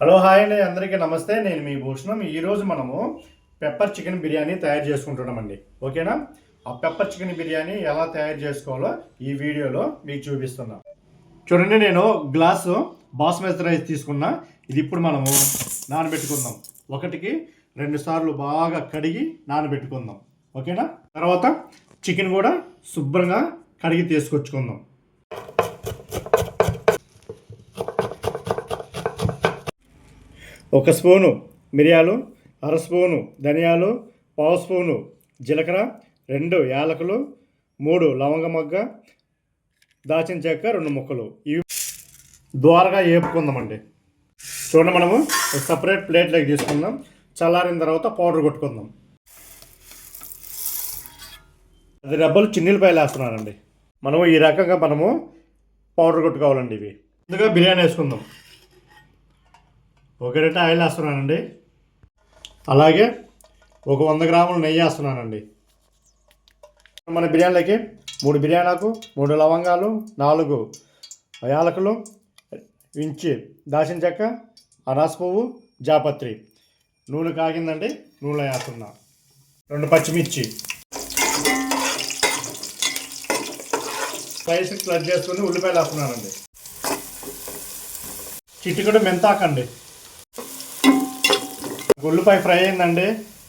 Hello hi అండి. అందరికీ నమస్తే. నేను మీ భూషణం. ఈరోజు మనము పెప్పర్ చికెన్ బిర్యానీ తయారు చేసుకుంటున్నామండి. ఓకేనా? ఆ పెప్పర్ చికెన్ బిర్యానీ ఎలా తయారు చేసుకోవాలో ఈ వీడియోలో మీకు చూపిస్తున్నా. చూడండి నేను గ్లాసు బాస్మతి రైస్ తీసుకున్నా. ఇది ఇప్పుడు మనము నానబెట్టుకుందాం. ఒకటికి రెండు సార్లు బాగా కడిగి నానబెట్టుకుందాం. ఓకేనా? తర్వాత చికెన్ కూడా శుభ్రంగా కడిగి తీసుకొచ్చుకుందాం. ఒక స్పూను మిరియాలు అర స్పూను ధనియాలు పావు స్పూను జీలకర్ర రెండు యాలకులు మూడు లవంగ మొగ్గ దాచిన చెక్క రెండు ముక్కలు. ఇవి ద్వారగా వేపుకుందామండి చూడండి మనము సపరేట్ ప్లేట్లోకి తీసుకుందాం. చల్లారిన తర్వాత పౌడర్ కొట్టుకుందాం. అది డబ్బులు చిన్నీలపాయలు వేస్తున్నానండి మనము ఈ రకంగా మనము పౌడర్ కొట్టుకోవాలండి ఇవి. ముందుగా బిర్యానీ వేసుకుందాం. ఒక గరిట ఆయిల్ వేస్తున్నానండి. అలాగే ఒక వంద గ్రాములు నెయ్యి వేస్తున్నానండి. మన బిర్యానీలకి మూడు బిర్యానాకు మూడు లవంగాలు నాలుగు యాలకులు ఇంచి దాచిన చెక్క అనాస పువ్వు జాపత్రి. నూనె కాగిందండి నూనె వేస్తున్నా. రెండు పచ్చిమిర్చి. స్పైస్ ప్లగ్ చేసుకుని ఉల్లిపాయలు వేస్తున్నానండి. చిట్టుకడు మెంతాకండి. ఉల్లిపాయ ఫ్రై అయిందండి.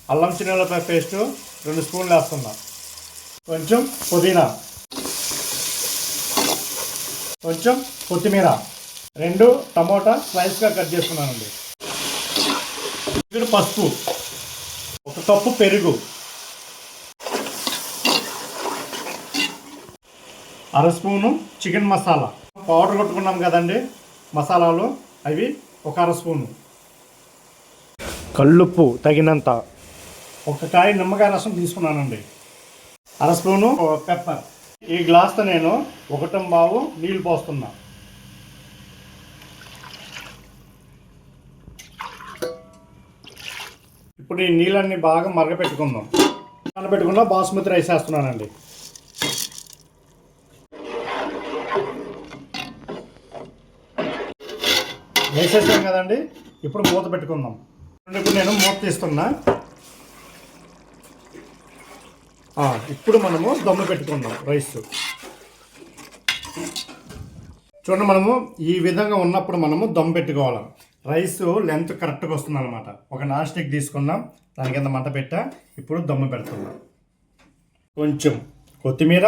అల్లం చిన్నపాయ పేస్ట్ రెండు స్పూన్లు వేస్తున్నా. కొంచెం పుదీనా. కొంచెం కొత్తిమీర. రెండు టమోటా స్లైస్గా కట్ చేసుకున్నానండి ఇక్కడ పసుపు. ఒక కప్పు పెరుగు. అర స్పూను చికెన్ మసాలా. పౌడర్ కొట్టుకున్నాం కదండి మసాలాలు. అవి ఒక అర స్పూను. కళ్ళుప్పు తగినంత. ఒక కాయ నిమ్మకాయ రసం తీసుకున్నానండి. అర స్పూను పెప్పర్. ఈ గ్లాస్తో నేను ఒకటం బావు నీళ్ళు పోస్తున్నా. ఇప్పుడు ఈ నీళ్ళన్ని బాగా మరగపెట్టుకుందాం. నానబెట్టుకున్న బాస్మతి రైస్ వేస్తున్నానండి. వేసేసాం కదండి. ఇప్పుడు మూత పెట్టుకుందాం. ఇప్పుడు నేను మూత తీస్తున్నా ఇప్పుడు మనము దమ్ము పెట్టుకుందాం రైస్. చూడండి మనము ఈ విధంగా ఉన్నప్పుడు మనము దమ్ పెట్టుకోవాలి. రైస్ లెంత్ కరెక్ట్గా వస్తుంది అనమాట ఒక నాన్ స్టిక్ తీసుకున్నాం దాని కింద మంట పెట్టా ఇప్పుడు దమ్ము పెడుతున్నాం. కొంచెం కొత్తిమీర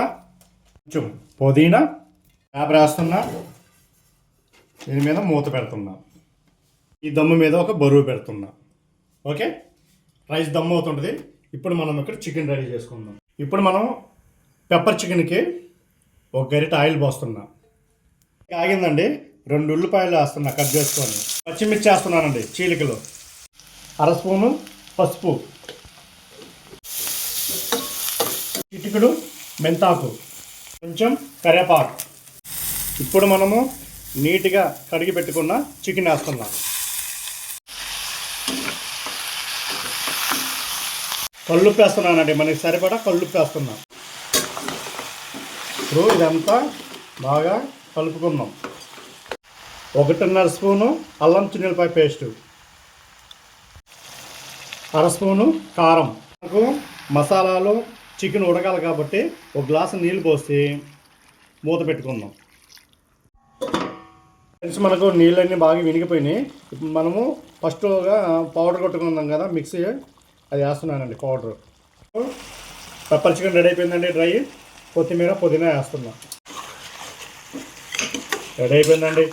కొంచెం పుదీనా యాప్ రాస్తున్నా దీని మీద మూత పెడుతున్నా. ఈ దమ్ము మీద ఒక బరువు పెడుతున్నా. ఓకే? రైస్ దమ్ అవుతుంటుంది. ఇప్పుడు మనం ఇక్కడ చికెన్ రెడీ చేసుకుందాం. ఇప్పుడు మనం పెప్పర్ చికెన్కి ఒక గరిట ఆయిల్ పోస్తున్నా. ఆగిందండి. రెండు ఉల్లిపాయలు వేస్తున్నా కట్ చేసుకొని. పచ్చిమిర్చి వేస్తున్నానండి చీలికలు. అర స్పూను పసుపు. చిటికుడు మెంతాకు. కొంచెం కరివేపాకు ఇప్పుడు మనము నీట్గా కడిగి పెట్టుకున్న చికెన్ వేస్తున్నాం. కళ్ళుప్పు పేస్తున్నానండి. మనకి సరిపడా కళ్ళుప్పు వేస్తున్నాం ఇప్పుడు ఇదంతా బాగా కలుపుకుందాం. ఒకటిన్నర స్పూను అల్లం చిన్నపాయ పేస్టు. అర స్పూను కారం. మనకు మసాలాలు చికెన్ ఉడకాలి కాబట్టి ఒక గ్లాసు నీళ్ళు పోసి మూత పెట్టుకుందాం. ఫ్రెండ్స్ మనకు నీళ్ళన్నీ బాగా వినిగిపోయినాయి. ఇప్పుడు మనము ఫస్ట్గా పౌడర్ కొట్టుకుందాం కదా మిక్సీ అది వేస్తున్నానండి పౌడర్. పెప్పర్ చికెన్ రెడీ అయిపోయిందండి డ్రై. కొత్తిమీర పుదీనా వేస్తున్నా. రెడీ అయిపోయిందండి.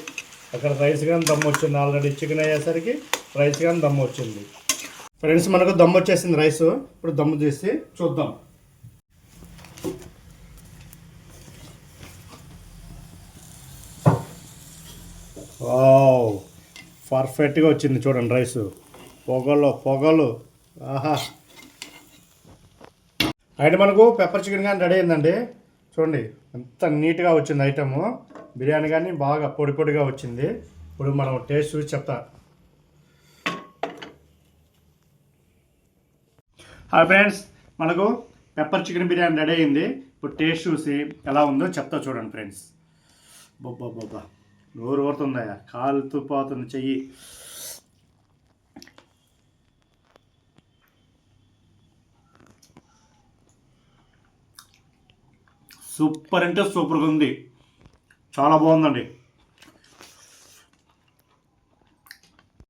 అక్కడ రైస్ కానీ దమ్ము వచ్చింది ఆల్రెడీ. చికెన్ అయ్యేసరికి రైస్ కానీ దమ్ము వచ్చింది. ఫ్రెండ్స్ మనకు దమ్ము వచ్చేసింది రైస్. ఇప్పుడు దమ్ము తీసి చూద్దాం. వావ్! పర్ఫెక్ట్గా వచ్చింది చూడండి రైస్. పొగలు పొగలు. ఆహా. అయితే మనకు పెప్పర్ చికెన్ కానీ రెడీ అయిందండి. చూడండి ఎంత నీట్గా వచ్చింది ఐటము బిర్యానీ కానీ బాగా పొడి పొడిగా వచ్చింది. ఇప్పుడు మనం టేస్ట్ చూసి చెప్తా. హాయ్ ఫ్రెండ్స్ మనకు పెప్పర్ చికెన్ బిర్యానీ రెడీ అయింది. ఇప్పుడు టేస్ట్ చూసి ఎలా ఉందో చెప్తా చూడండి ఫ్రెండ్స్ బొబ్బా బొబ్బా నోరు ఊరుతుందా కాలుతూ పోతుంది చెయ్యి. సూపర్ అంటే సూపర్గా ఉంది. చాలా బాగుందండి.